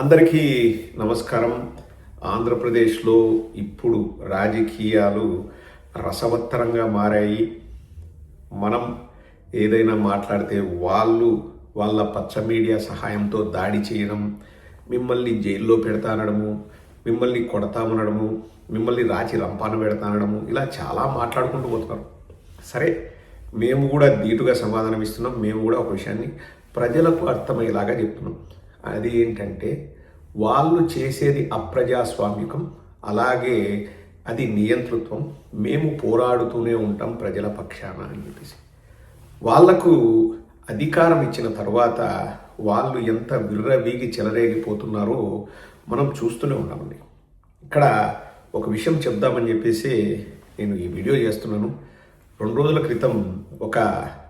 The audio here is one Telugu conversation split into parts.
అందరికీ నమస్కారం. ఆంధ్రప్రదేశ్లో ఇప్పుడు రాజకీయాలు రసవత్తరంగా మారాయి. మనం ఏదైనా మాట్లాడితే వాళ్ళు వాళ్ళ పచ్చ మీడియా సహాయంతో దాడి చేయడం మిమ్మల్ని జైల్లో పెడతానడము మిమ్మల్ని కొడతామనడము మిమ్మల్ని రాచి రంపాన పెడతానడము ఇలా చాలా మాట్లాడుకుంటూ పోతున్నారు. సరే మేము కూడా ధీటుగా సమాధానం ఇస్తున్నాం. మేము కూడా ఒక విషయాన్ని ప్రజలకు అర్థమయ్యేలాగా చెప్తున్నాం. అది ఏంటంటే వాళ్ళు చేసేది అప్రజాస్వామికం అలాగే అది నియంతృత్వం. మేము పోరాడుతూనే ఉంటాం ప్రజల పక్షాన అని చెప్పేసి. వాళ్ళకు అధికారం ఇచ్చిన తర్వాత వాళ్ళు ఎంత విర్రవీగి చెలరేగిపోతున్నారో మనం చూస్తూనే ఉన్నామండి. ఇక్కడ ఒక విషయం చెప్దామని చెప్పేసి నేను ఈ వీడియో చేస్తున్నాను. రెండు రోజుల క్రితం ఒక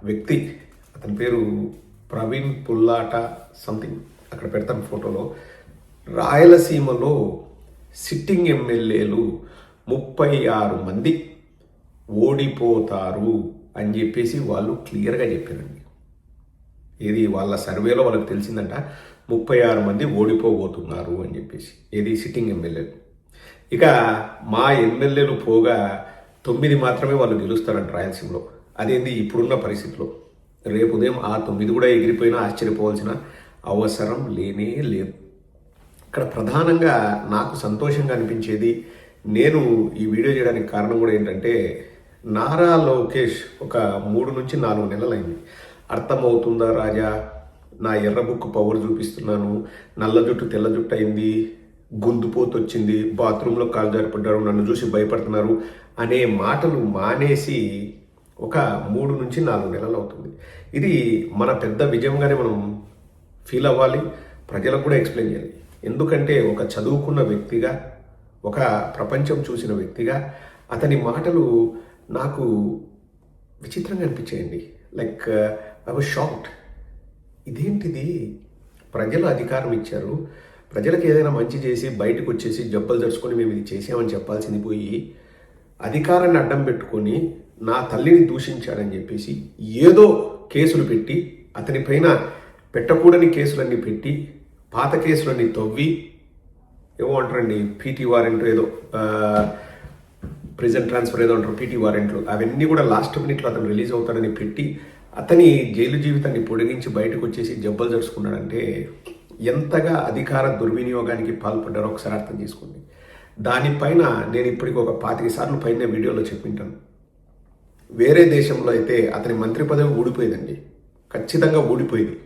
వ్యక్తి అతని పేరు ప్రవీణ్ పుల్లాట సంథింగ్. అక్కడ పెడతాను ఫోటోలో. రాయలసీమలో సిట్టింగ్ ఎమ్మెల్యేలు ముప్పై ఆరు మంది ఓడిపోతారు అని చెప్పేసి వాళ్ళు క్లియర్గా చెప్పారండి. ఏది వాళ్ళ సర్వేలో వాళ్ళకి తెలిసిందంట ముప్పై ఆరు మంది ఓడిపోబోతున్నారు అని చెప్పేసి. ఏది సిట్టింగ్ ఎమ్మెల్యేలు. ఇక మా ఎమ్మెల్యేలు పోగా తొమ్మిది మాత్రమే వాళ్ళు గెలుస్తారంట రాయలసీమలో. అదేంది ఇప్పుడున్న పరిస్థితిలో? రేపు ఉదయం ఆ తొమ్మిది కూడా ఎగిరిపోయినా ఆశ్చర్యపోవాల్సిన అవసరం లేనే లేదు. ఇక్కడ ప్రధానంగా నాకు సంతోషంగా అనిపించేది నేను ఈ వీడియో చేయడానికి కారణం కూడా ఏంటంటే నారా లోకేష్ ఒక మూడు నుంచి నాలుగు నెలలైంది. అర్థమవుతుందా రాజా? నా ఎర్ర బుక్ పవర్ చూపిస్తున్నాను. నల్ల జుట్టు తెల్ల జుట్టు అయింది. గొంతుపోతు వచ్చింది బాత్రూంలో కాలు జారిపడ్డారు. నన్ను చూసి భయపడుతున్నారు అనే మాటలు మానేసి ఒక మూడు నుంచి నాలుగు నెలలు అవుతుంది. ఇది మన పెద్ద విజయంగానే మనం ఫీల్ అవ్వాలి ప్రజలకు కూడా ఎక్స్ప్లెయిన్ చేయాలి. ఎందుకంటే ఒక చదువుకున్న వ్యక్తిగా ఒక ప్రపంచం చూసిన వ్యక్తిగా అతని మాటలు నాకు విచిత్రంగా అనిపించాయండి. లైక్ ఐ వాజ్ షాక్డ్ ఇదేంటిది? ప్రజలు అధికారం ఇచ్చారు. ప్రజలకు ఏదైనా మంచి చేసి బయటకు వచ్చేసి జబ్బలు జరుచుకొని మేము ఇది చేసామని చెప్పాల్సింది పోయి అధికారాన్ని అడ్డం పెట్టుకొని నా తల్లిని దూషించాడని చెప్పేసి ఏదో కేసులు పెట్టి అతని పైన పెట్టకూడని కేసులన్నీ పెట్టి పాత కేసులన్నీ తవ్వి ఏమో అంటారండి పీటీ వారెంట్ ఏదో ప్రిజెంట్ ట్రాన్స్ఫర్ ఏదో అంటారు పీటీ వారెంట్లు. అవన్నీ కూడా లాస్ట్ మినిట్లో అతను రిలీజ్ అవుతాడని పెట్టి అతని జైలు జీవితాన్ని పొడిగించి బయటకు వచ్చేసి జబ్బలు జరుచుకున్నాడంటే ఎంతగా అధికార దుర్వినియోగానికి పాల్పడ్డారో ఒకసారి అర్థం చేసుకోండి. దానిపైన నేను ఇప్పటికి ఒక పాతిక సార్లు పైన వీడియోలో చెప్పింటాను వేరే దేశంలో అయితే అతని మంత్రి పదవి ఊడిపోయిందండి. ఖచ్చితంగా ఊడిపోయింది.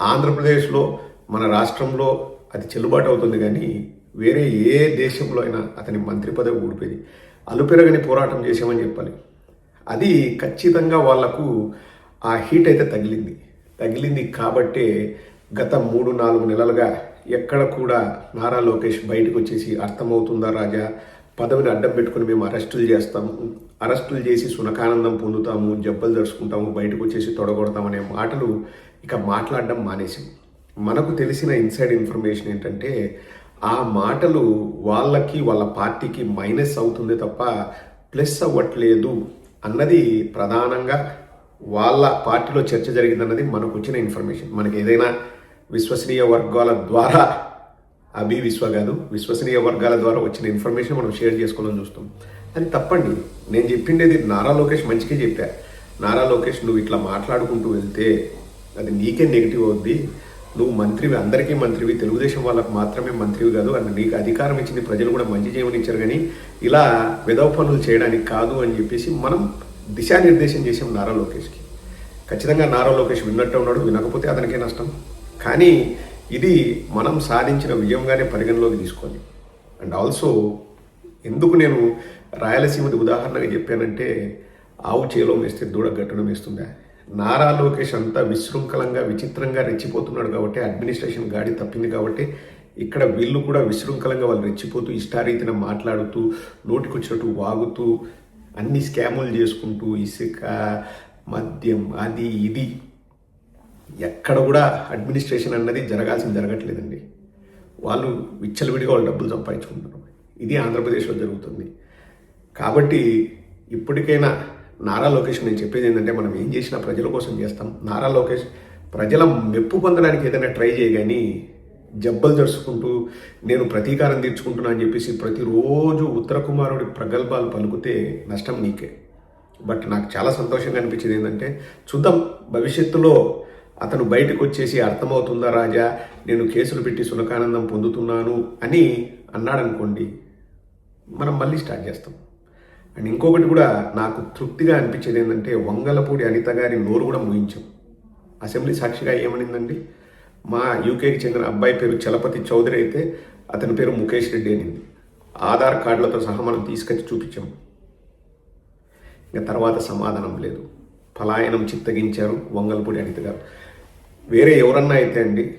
ఆంధ్రప్రదేశ్లో మన రాష్ట్రంలో అది చెల్లుబాటు అవుతుంది కానీ వేరే ఏ దేశంలో అయినా అతని మంత్రి పదవి ఊడిపోయింది. అలుపెరగని పోరాటం చేసామని చెప్పాలి. అది ఖచ్చితంగా వాళ్ళకు ఆ హీట్ అయితే తగిలింది. తగిలింది కాబట్టే గత మూడు నాలుగు నెలలుగా ఎక్కడ కూడా నారా లోకేష్ బయటకు వచ్చేసి అర్థమవుతుందా రాజా? పదవిని అడ్డం పెట్టుకుని మేము అరెస్టులు చేస్తాము. అరెస్టులు చేసి సునకానందం పొందుతాము జబ్బలు దర్చుకుంటాము బయటకు వచ్చేసి తొడగొడతామనే మాటలు ఇక మాట్లాడడం మానేసాం. మనకు తెలిసిన ఇన్సైడ్ ఇన్ఫర్మేషన్ ఏంటంటే ఆ మాటలు వాళ్ళకి వాళ్ళ పార్టీకి మైనస్ అవుతుంది తప్ప ప్లస్ అవ్వట్లేదు అన్నది ప్రధానంగా వాళ్ళ పార్టీలో చర్చ జరిగిందన్నది మనకు వచ్చిన ఇన్ఫర్మేషన్. మనకి ఏదైనా విశ్వసనీయ వర్గాల ద్వారా అభి విశ్వ కాదు విశ్వసనీయ వర్గాల ద్వారా వచ్చిన ఇన్ఫర్మేషన్ మనం షేర్ చేసుకోవాలని చూస్తాం అది తప్పండి. నేను చెప్పిండేది నారా లోకేష్ మంచిగా చెప్పా. నారా లోకేష్ నువ్వు ఇట్లా మాట్లాడుకుంటూ వెళ్తే అది నీకే నెగిటివ్ అవుద్ది. నువ్వు మంత్రివి అందరికీ మంత్రివి తెలుగుదేశం వాళ్ళకు మాత్రమే మంత్రివి కాదు అని నీకు అధికారం ఇచ్చింది ప్రజలు కూడా మంచి చేయమని ఇచ్చారు కానీ ఇలా విధవ పనులు చేయడానికి కాదు అని చెప్పేసి మనం దిశానిర్దేశం చేసాం నారా లోకేష్కి. ఖచ్చితంగా నారా లోకేష్ విన్నట్టు ఉన్నాడు వినకపోతే అతనికే నష్టం. కానీ ఇది మనం సాధించిన విజయంగానే పరిగణలోకి తీసుకోండి. అండ్ ఆల్సో ఎందుకు నేను రాయలసీమది ఉదాహరణగా చెప్పానంటే ఆవు చేలో వేస్తే దూడ గట్టున వేస్తుందా నారా లోకేష్ అంతా విశృంఖలంగా విచిత్రంగా రెచ్చిపోతున్నాడు కాబట్టి అడ్మినిస్ట్రేషన్ గాడి తప్పింది కాబట్టి ఇక్కడ వీళ్ళు కూడా విశృంఖలంగా వాళ్ళు రెచ్చిపోతూ ఇష్టారీతిన మాట్లాడుతూ నోటికొచ్చినట్టు వాగుతూ అన్ని స్కాములు చేసుకుంటూ ఇసుక మద్యం అది ఇది ఎక్కడ కూడా అడ్మినిస్ట్రేషన్ అన్నది జరగాల్సింది జరగట్లేదండి. వాళ్ళు విచ్చలవిడిగా వాళ్ళు డబ్బులు సంపాదించుకుంటున్నారు. ఇది ఆంధ్రప్రదేశ్లో జరుగుతుంది. కాబట్టి ఇప్పటికైనా నారా లోకేష్ నేను చెప్పేది ఏంటంటే మనం ఏం చేసినా ప్రజల కోసం చేస్తాం. నారా లోకేష్ ప్రజల మెప్పు పొందడానికి ఏదైనా ట్రై చేయగాని జబ్బలు జరుచుకుంటూ నేను ప్రతీకారం తీర్చుకుంటున్నా అని చెప్పేసి ప్రతిరోజు ఉత్తర కుమారుడి ప్రగల్భాలు పలుకుతే నష్టం నీకే. బట్ నాకు చాలా సంతోషంగా అనిపించింది ఏంటంటే చూద్దాం భవిష్యత్తులో అతను బయటకు వచ్చేసి అర్థమవుతుందా రాజా నేను కేసులు పెట్టి సునకానందం పొందుతున్నాను అని అన్నాడనుకోండి మనం మళ్ళీ స్టార్ట్ చేస్తాం. అండ్ ఇంకొకటి కూడా నాకు తృప్తిగా అనిపించేది ఏంటంటే వంగలపూడి అనిత గారి నోరు కూడా ముగించాం అసెంబ్లీ సాక్షిగా ఏమనిందండి? మా యూకేకి చెందిన అబ్బాయి పేరు చలపతి చౌదరి అయితే అతని పేరు ముఖేష్ రెడ్డి అనింది. ఆధార్ కార్డులతో సహా మనం తీసుకొచ్చి చూపించాం. ఇంకా తర్వాత సమాధానం లేదు. పలాయనం చిత్తగించారు వంగలపూడి అనిత గారు. వేరే ఎవరన్నా అయితే అండి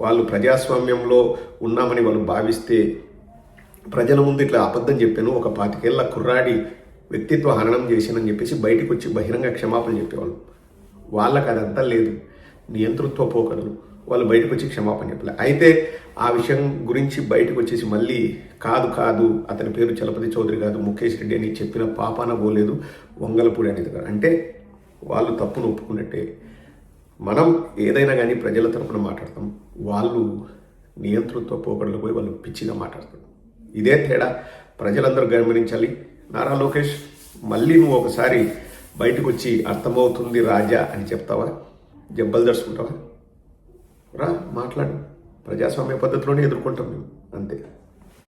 వాళ్ళు ప్రజాస్వామ్యంలో ఉన్నామని వాళ్ళు భావిస్తే ప్రజల ముందు ఇట్లా అబద్ధం చెప్పాను. ఒక పాతికేళ్ళ కుర్రాడి వ్యక్తిత్వ హననం చేశానని చెప్పేసి బయటకు వచ్చి బహిరంగ క్షమాపణ చెప్పేవాళ్ళు. వాళ్ళకి అదంతా లేదు. నియంతృత్వ పోకడలు. వాళ్ళు బయటకు వచ్చి క్షమాపణ చెప్పలే. అయితే ఆ విషయం గురించి బయటకు వచ్చేసి మళ్ళీ కాదు కాదు అతని పేరు చలపతి చౌదరి కాదు ముఖేష్ రెడ్డి అని చెప్పిన పాపాన పోలేదు వంగలపూడి అనేది కాదు. అంటే వాళ్ళు తప్పును ఒప్పుకున్నట్టే మనం ఏదైనా కానీ ప్రజల తరపున మాట్లాడతాం. వాళ్ళు నియంతృత్వ పోకడలు పోయి వాళ్ళు పిచ్చిగా మాట్లాడతారు. ఇదే తేడా. ప్రజలందరూ గమనించాలి. నారా లోకేష్ మళ్ళీ నువ్వు ఒకసారి బయటకు వచ్చి అర్థమవుతుంది రాజా అని చెప్తావా? జబ్బలు దర్చుకుంటావా రా మాట్లాడు. ప్రజాస్వామ్య పద్ధతిలోనే ఎదుర్కొంటాం మేము. అంతే.